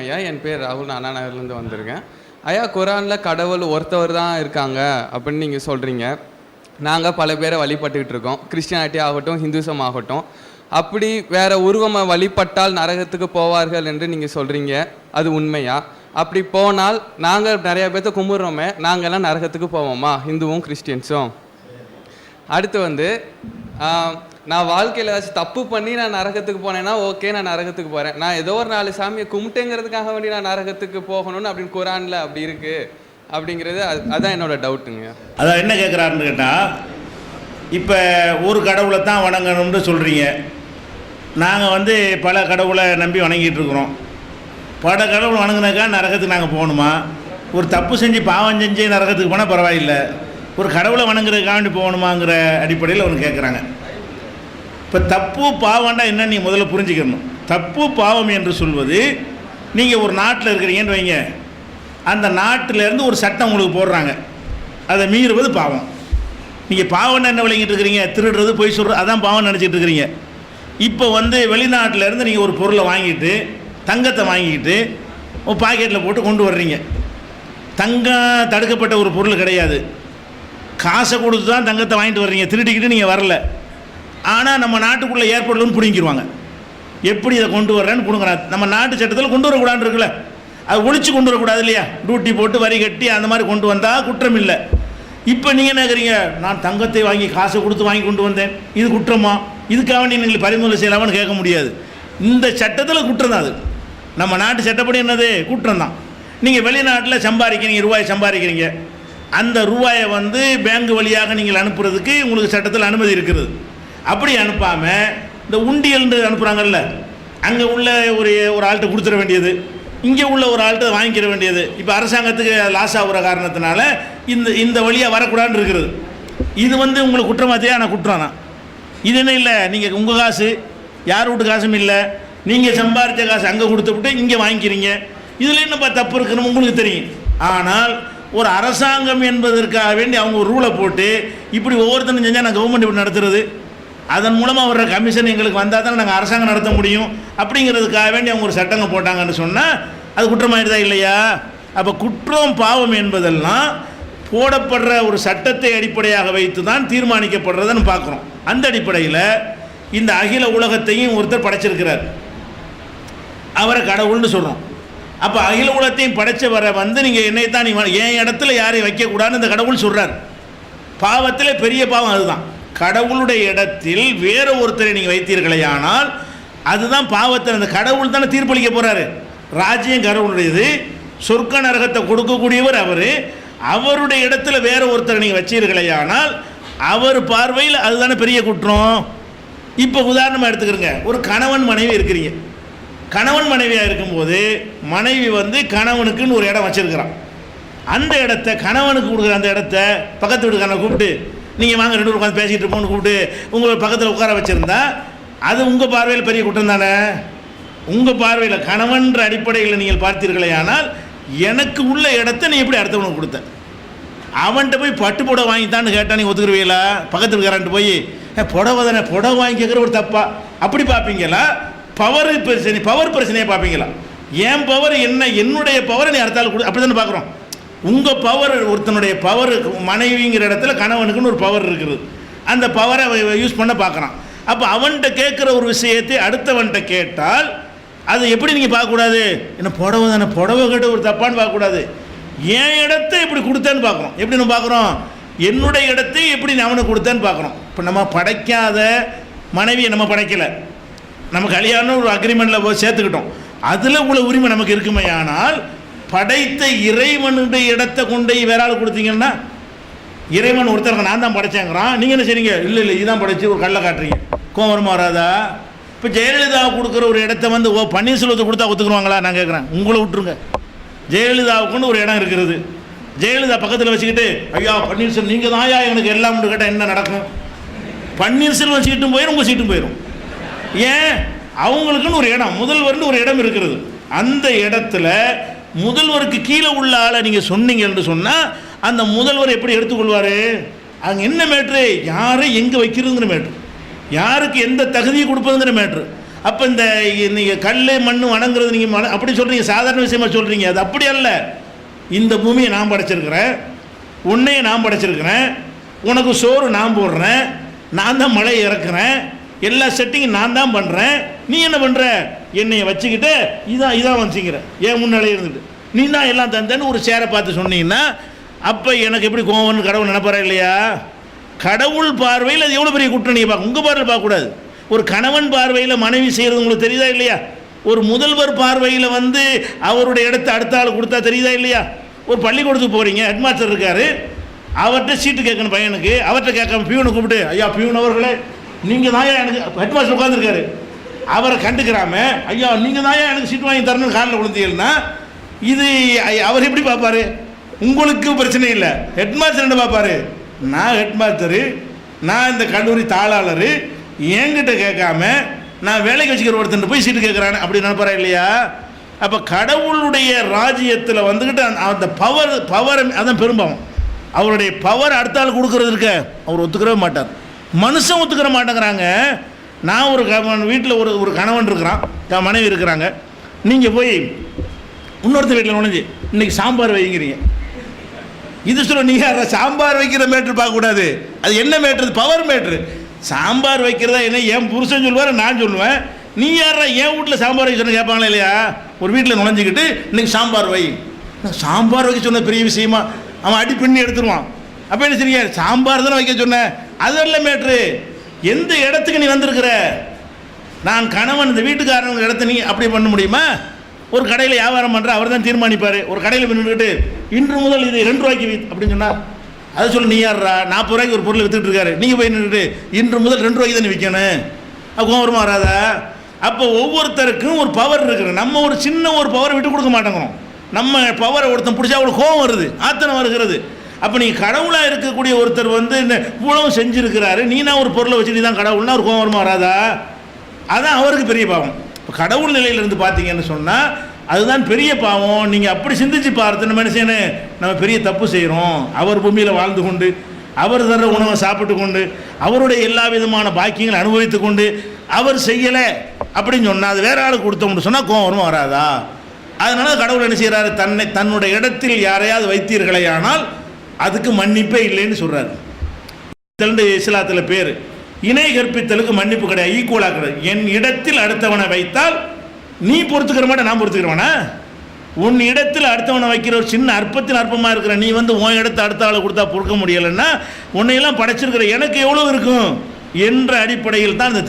ஐயா என் பேர் ராகுல். நான் அண்ணா நகர்லேருந்து வந்திருக்கேன். ஐயா குரானில் கடவுள் ஒருத்தவர் தான் இருக்காங்க அப்படின்னு நீங்கள் சொல்கிறீங்க நாங்கள் பல பேரை வழிபட்டுக்கிட்டு இருக்கோம். கிறிஸ்டியானிட்டி ஆகட்டும் ஹிந்துசம் ஆகட்டும். அப்படி வேற உருவமை வழிபட்டால் நரகத்துக்கு போவார்கள் என்று நீங்கள் சொல்கிறீங்க அது உண்மையா? அப்படி போனால் நாங்கள் நிறைய பேர்த்த கும்பிட்றோமே. நாங்கள்லாம் நரகத்துக்கு போவோமா? ஹிந்துவும் கிறிஸ்டியன்ஸும். அடுத்து வந்து நான் வாழ்க்கையில் ஏதாச்சும் தப்பு பண்ணி நான் நரகத்துக்கு போனேன்னா ஓகே நான் நரகத்துக்கு போகிறேன் நான் ஏதோ ஒரு நாலு சாமியை கும்பிட்டேங்கிறதுக்காக வேண்டி நான் நரகத்துக்கு போகணும்னு அப்படின்னு குரானில் அப்படி இருக்குது அப்படிங்கிறது அது- அதான் என்னோட டவுட்டுங்க. அதான் என்ன கேட்குறாருன்னு கேட்டால் இப்போ ஒரு கடவுளை தான் வணங்கணும்னு சொல்கிறீங்க நாங்கள் வந்து பல கடவுளை நம்பி வணங்கிட்டு இருக்கிறோம். பல கடவுள் வணங்கினாக்கா நரகத்துக்கு நாங்கள் போகணுமா? ஒரு தப்பு செஞ்சு பாவம் செஞ்சு நரகத்துக்கு போனால் பரவாயில்லை. ஒரு கடவுளை வணங்குறதுக்காக வேண்டி போகணுமாங்கிற அடிப்படையில் அவங்க கேட்குறாங்க இப்போ தப்பு பாவம்னா என்ன நீ முதல்ல புரிஞ்சுக்கணும். தப்பு பாவம் என்று சொல்வது நீங்கள் ஒரு நாட்டில் இருக்கிறீங்கன்னு வைங்க. அந்த நாட்டிலேருந்து ஒரு சட்டம் உங்களுக்கு போடுறாங்க. அதை மீறுவது பாவம். நீங்கள் பாவம்னு என்ன விளங்கிட்டு இருக்கிறீங்க? திருடுறது பொய் சொல்கிறது அதான் பாவம் நினச்சிட்டு இருக்கிறீங்க. இப்போ வந்து வெளிநாட்டிலேருந்து நீங்கள் ஒரு பொருளை வாங்கிட்டு தங்கத்தை வாங்கிட்டு உங்கள் பாக்கெட்டில் போட்டு கொண்டு வர்றீங்க. தங்கம் தடுக்கப்பட்ட ஒரு பொருள் கிடையாது. காசை கொடுத்து தான் தங்கத்தை வாங்கிட்டு வர்றீங்க. திருடிக்கிட்டு நீங்கள் வரல. ஆனால் நம்ம நாட்டுக்குள்ளே ஏற்படலும்னு பிடிங்கிடுவாங்க எப்படி இதை கொண்டு வர்றேன்னு பிடுங்குறான் நம்ம நாட்டு சட்டத்தில் கொண்டு வரக்கூடாதுன்னு இருக்குல்ல. அது ஒழிச்சு கொண்டு வரக்கூடாது இல்லையா? டியூட்டி போட்டு வரி கட்டி அந்த மாதிரி கொண்டு வந்தால் குற்றம் இல்லை. இப்போ நீங்கள் என்ன கேட்குறீங்க நான் தங்கத்தை வாங்கி காசை கொடுத்து வாங்கி கொண்டு வந்தேன். இது குற்றமா? இதுக்காக வேண்டி நீங்கள் பறிமுதல் செய்யலாமான்னு கேட்க முடியாது. இந்த சட்டத்தில் குற்றம் தான் அது. நம்ம நாட்டு சட்டப்படி என்னது? குற்றம் தான். நீங்கள் வெளிநாட்டில் சம்பாதிக்கிறீங்க ரூபாய் சம்பாதிக்கிறீங்க. அந்த ரூபாயை வந்து பேங்க் வழியாக நீங்கள் அனுப்புறதுக்கு உங்களுக்கு சட்டத்தில் அனுமதி இருக்கிறது. அப்படி அனுப்பாமல் இந்த உண்டியல்னு அனுப்புகிறாங்கல்ல அங்கே உள்ள ஒரு ஒரு ஆள்கிட்ட கொடுத்துட வேண்டியது. இங்கே உள்ள ஒரு ஆள்கிட்ட வாங்கிக்கிற வேண்டியது. இப்போ அரசாங்கத்துக்கு லாஸ் ஆகுற காரணத்தினால இந்த இந்த வழியாக வரக்கூடாதுன்னு இருக்கிறது இது வந்து உங்களுக்கு குற்றமாத்தியா? நான் குற்றம் தான். இது என்ன இல்லை? நீங்கள் உங்கள் காசு யார் வீட்டு காசும் இல்லை. நீங்கள் சம்பாரித்த காசு அங்கே கொடுத்துவிட்டு இங்கே வாங்கிக்கிறீங்க. இதில் என்னப்பா தப்பு இருக்குன்னு உங்களுக்கு தெரியும். ஆனால் ஒரு அரசாங்கம் என்பதற்காக வேண்டி அவங்க ஒரு ரூலை போட்டு இப்படி ஒவ்வொருத்தனும் செஞ்சால் நான் கவர்மெண்ட் இப்படி நடத்துறது? அதன் மூலமாக வர்ற கமிஷன் எங்களுக்கு வந்தால் தானே நாங்கள் அரசாங்கம் நடத்த முடியும். அப்படிங்கிறதுக்காக வேண்டி அவங்க ஒரு சட்டங்க போட்டாங்கன்னு சொன்னால் அது குற்றமாயிருதா இல்லையா? அப்போ குற்றம் பாவம் என்பதெல்லாம் போடப்படுற ஒரு சட்டத்தை அடிப்படையாக வைத்து தான் தீர்மானிக்கப்படுறதுன்னு பார்க்குறோம். அந்த அடிப்படையில் இந்த அகில உலகத்தையும் ஒருத்தர் படைச்சிருக்கிறார். அவரை கடவுள்னு சொல்கிறோம் அப்போ அகில உலகத்தையும் படைச்சவரை வந்து நீங்கள் என்னை தான் நீ என் இடத்துல யாரையும் வைக்கக்கூடாதுன்னு இந்த கடவுள் சொல்கிறார் பாவத்தில் பெரிய பாவம் அதுதான். கடவுளுடைய இடத்தில் வேற ஒருத்தரை நீங்கள் வைத்தீர்களையானால் அதுதான் பாவத்தில் அந்த கடவுள் தானே தீர்ப்பளிக்க போகிறாரு ராஜ்யம் கடவுளுடையது சொர்க்க நரகத்தை கொடுக்கக்கூடியவர் அவர். அவருடைய இடத்துல வேற ஒருத்தரை நீங்கள் வச்சீர்களேயானால் அவர் பார்வையில் அதுதானே பெரிய குற்றம். இப்போ உதாரணமாக எடுத்துக்கிறங்க. ஒரு கணவன் மனைவி இருக்கிறீங்க. கணவன் மனைவியாக இருக்கும்போது மனைவி வந்து கணவனுக்குன்னு ஒரு இடம் வச்சிருக்கிறான். அந்த இடத்த கணவனுக்கு கொடுக்குற அந்த இடத்த பக்கத்து வீட்டுக்காரனை கூப்பிட்டு நீங்கள் வாங்க ரெண்டு பேரும் உட்காந்து பேசிகிட்டு இருப்போம்னு கூப்பிட்டு உங்களை பக்கத்தில் உட்கார வச்சுருந்தா அது உங்கள் பார்வையில் பெரிய குற்றம் தானே? உங்கள் பார்வையில் கணவன்ற அடிப்படையில் நீங்கள் பார்த்தீர்களே ஆனால் எனக்கு உள்ள இடத்த நீ எப்படி அடுத்தவனுக்கு கொடுத்த? அவன்கிட்ட போய் பட்டு புடவை வாங்கித்தான்னு கேட்டால் நீ ஒத்துக்குருவீங்களா? பக்கத்தில் இருக்கிறான்ட்டு போய் புடவை தானே புடவை வாங்கி கேட்குற ஒரு தப்பா? அப்படி பார்ப்பீங்களா? பவர் பிரச்சனை பவர் பிரச்சனையை பார்ப்பீங்களா? என் பவர் என்ன என்னுடைய பவரை நீ அடுத்தாள் கொடு அப்படி தானே பார்க்குறோம். உங்கள் பவர் ஒருத்தனுடைய பவர் மனைவிங்கிற இடத்துல கணவனுக்குன்னு ஒரு பவர் இருக்குது. அந்த பவரை யூஸ் பண்ண பார்க்குறான். அப்போ அவன்கிட்ட கேட்குற ஒரு விஷயத்தை அடுத்தவன்கிட்ட கேட்டால் அது எப்படி நீங்கள் பார்க்கக்கூடாது? என்ன புடவை தானே புடவை கேட்டு ஒரு தப்பான்னு பார்க்கக்கூடாது. என் இடத்த இப்படி கொடுத்தேன்னு பார்க்குறோம். எப்படி நம்ம பார்க்குறோம்? என்னுடைய இடத்தை எப்படி நான் அவனுக்கு கொடுத்தேன்னு பார்க்குறோம். இப்போ நம்ம படைக்காத மனைவியை நம்ம படைக்கலை. நம்ம கல்யாணம் ஒரு அக்ரிமெண்ட்டில் போய் சேர்த்துக்கிட்டோம். அதில் உள்ள உரிமை நமக்கு இருக்குமே ஆனால் படைத்த இறைவனுடைய இடத்தை கொண்டு போய் கொடுத்தீங்கன்னா இறைவன் ஒருத்தருக்கு நான் தான் படைச்சேங்கிறான். நீங்கள் என்ன செய்றீங்க? இல்லை இல்லை இதுதான் படைச்சு ஒரு கல்லை காட்டுறீங்க. கோவரமாக வராதா? இப்போ ஜெயலலிதா கொடுக்குற ஒரு இடத்த வந்து ஓ பன்னீர்செல்வத்தை கொடுத்தா ஒத்துக்குருவாங்களா? நான் கேட்குறேன் உங்களை விட்டுருங்க. ஜெயலலிதாவுக்குன்னு ஒரு இடம் இருக்கிறது ஜெயலலிதா பக்கத்தில் வச்சுக்கிட்டு ஐயா பன்னீர்செல்வம் நீங்கள் தான் ஐயா எனக்கு எல்லாம் கேட்டால் என்ன நடக்கும்? பன்னீர்செல்வம் சீட்டும் போயிடும் உங்கள் சீட்டும் போயிடும் ஏன்? அவங்களுக்குன்னு ஒரு இடம் முதல்வர்னு ஒரு இடம் இருக்கிறது அந்த இடத்துல முதல்வருக்கு கீழே உள்ள ஆளை நீங்கள் சொன்னீங்க என்று சொன்னால் அந்த முதல்வர் எப்படி எடுத்துக்கொள்வார்? அங்கே என்ன மேட்ரு யாரை எங்கே வைக்கிறதுங்கிற மேட்ரு யாருக்கு எந்த தகுதியை கொடுப்பதுங்கிற மேட்ரு அப்போ இந்த நீங்கள் கல் மண் வணங்குறது நீங்கள் மன அப்படி சொல்கிறீங்க சாதாரண விஷயமா சொல்கிறீங்க அது அப்படி அல்ல. இந்த பூமியை நான் படைச்சிருக்கிறேன். உன்னையும் நான் படைச்சிருக்கிறேன். உனக்கு சோறு நான் போடுறேன். நான் தான் மழை இறக்குறேன். எல்லா செட்டிங்கும் நான் தான் பண்ணுறேன் நீ என்ன பண்ணுற என்னைய வச்சுக்கிட்டு இதான் இதான் வச்சுக்கிறேன் ஏன் முன்னாலே இருந்துட்டு. நீ தான் எல்லாம் தந்தேன்னு ஒரு சேரை பார்த்து சொன்னீங்கன்னா அப்போ எனக்கு எப்படி கோவம்னு கடவுள் நினைப்பாரா இல்லையா? கடவுள் பார்வையில் அது எவ்வளோ பெரிய குற்றம் நீங்கள் பார்க்க உங்கள் பார்வையில் பார்க்கக்கூடாது. ஒரு கணவன் பார்வையில் மனைவி செய்கிறது உங்களுக்கு தெரியுதா இல்லையா? ஒரு முதல்வர் பார்வையில் வந்து அவருடைய இடத்த அடுத்த ஆள் கொடுத்தா தெரியுதா இல்லையா? ஒரு பள்ளிக்கூடத்துக்கு போகிறீங்க ஹெட்மாஸ்டர் இருக்கார். அவர்கிட்ட சீட்டு கேட்கணும் பையனுக்கு. அவர்கிட்ட கேட்காம பியூனை கூப்பிட்டு ஐயா பியூன் அவர்களே நீங்கள் தான் எனக்கு ஹெட்மாஸ்டர் உட்காந்துருக்காரு அவரை கண்டுக்கிறாம ஐயா நீங்கள் தான் எனக்கு சீட் வாங்கி தரணும்னு காலில் விழுந்தீங்கன்னா இது அவர் எப்படி பார்ப்பாரு? உங்களுக்கு பிரச்சனை இல்லை. ஹெட்மாஸ்டர் என்ன பார்ப்பாரு? நான் ஹெட்மாஸ்டரு நான் இந்த கல்லூரி தாளாளர் என்கிட்ட கேட்காம நான் வேலைக்கு வச்சுக்கிற ஒருத்தன் போய் சீட்டு கேட்குறானே அப்படி நினைப்பாரா இல்லையா? அப்போ கடவுளுடைய ராஜ்யத்தில் வந்துக்கிட்டு அந்த- அந்த பவர் பவர் அதான் பெரும்பாவம். அவருடைய பவர் அடுத்த ஆள் கொடுக்கறது இருக்க அவர் ஒத்துக்கவே மாட்டார். மனுஷன் ஒத்துக்கிற மாட்டேங்கிறாங்க. நான் ஒரு கணவன் வீட்டில் ஒரு ஒரு கணவன் இருக்கிறான் என் மனைவி இருக்கிறாங்க. நீங்கள் போய் இன்னொருத்த வீட்டில் நுழைஞ்சு இன்றைக்கி சாம்பார் வைங்கிறீங்க. இது சொல்ல நீங்கள் யாரா சாம்பார் வைக்கிற மேட்ரு பார்க்கக்கூடாது. அது என்ன மேட்ரு? Power matter. சாம்பார் வைக்கிறதா என்ன? என் புருஷன் சொல்லுவார் நான் சொல்லுவேன். நீ யாரா என் வீட்டில் சாம்பார் வைக்க சொன்ன கேட்பாங்களே இல்லையா? ஒரு வீட்டில் நுழைஞ்சிக்கிட்டு இன்னைக்கு சாம்பார் வை. சாம்பார் வைக்க சொன்ன பெரிய விஷயமா அவன் அடி பின்னி எடுத்துருவான். அப்போ என்ன சரியா சாம்பார் தானே வைக்க சொன்னேன் அதெல்லாம் மேட்ரு? எந்த இடத்துக்கு நீ வந்திருக்கிற? நான் கணவன் இந்த வீட்டுக்காரங்க இடத்த நீ அப்படி பண்ண முடியுமா? ஒரு கடையில் வியாபாரம் பண்ணுற அவர் தான் தீர்மானிப்பார். ஒரு கடையில் நின்றுக்கிட்டு இன்று முதல் இது ரெண்டு ரூபாய்க்கு வித் அப்படின்னு சொன்னால் அதை சொல்லி நீ யாரா நாற்பது ரூபாய்க்கு ஒரு பொருள் வித்துட்டு இருக்காரு. நீங்கள் போய் நின்றுட்டு இன்று முதல் ரெண்டு ரூபாய்க்கு தானே விற்கணும் அப்போ வருமா வராதா? அப்போ ஒவ்வொருத்தருக்கும் ஒரு பவர் இருக்குது நம்ம ஒரு சின்ன ஒரு பவரை விட்டு கொடுக்க மாட்டேங்கிறோம். நம்ம பவரை ஒருத்தன் பிடிச்சா அவளுக்கு கோவம் வருது. ஆத்தனை வருகிறது. அப்போ நீங்கள் கடவுளாக இருக்கக்கூடிய ஒருத்தர் வந்து இந்த இவ்வளவு செஞ்சுருக்கிறாரு. நீனா ஒரு பொருளை வச்சுட்டு தான் கடவுள்னா ஒரு கோவம் வருமா வராதா? அதான் அவருக்கு பெரிய பாவம். இப்போ கடவுள் நிலையிலிருந்து பார்த்தீங்கன்னு சொன்னால் அதுதான் பெரிய பாவம். நீங்கள் அப்படி சிந்திச்சு பார்த்து நம்ம என்ன நம்ம பெரிய தப்பு செய்கிறோம் அவர் பூமியில் வாழ்ந்து கொண்டு அவர் தர்ற உணவை சாப்பிட்டு கொண்டு அவருடைய எல்லா விதமான பாக்கியங்களை அனுபவித்து கொண்டு அவர் செய்யலை. அப்படின்னு சொன்னால் அது வேற ஆளுக்கு கொடுத்தோம்னு சொன்னால் கோபம் வராதா? அதனால கடவுள் என்ன செய்கிறாரு தன்னை தன்னுடைய இடத்தில் யாரையாவது வைத்தீர்களே ஆனால் அதுக்கு மன்னிப்பே இல்லைன்னு சொல்கிறாரு இஸ்லாத்தில் பேர். இணை கற்பித்தலுக்கு மன்னிப்பு கிடையாது ஈக்குவலாக கிடையாது என் இடத்தில் அடுத்தவனை வைத்தால் நீ பொறுத்துக்கிற மாட்டே நான் பொறுத்துக்கிறவனா? உன் இடத்தில் அடுத்தவனை வைக்கிற ஒரு சின்ன அற்பத்தில் அற்பமாக இருக்கிற நீ வந்து உன் இடத்த அடுத்த ஆளை கொடுத்தா பொறுக்க முடியலைன்னா உன்னையெல்லாம் படைச்சிருக்கிற எனக்கு எவ்வளோ இருக்கும்? என்ற அடிப்படையில் தான் இந்த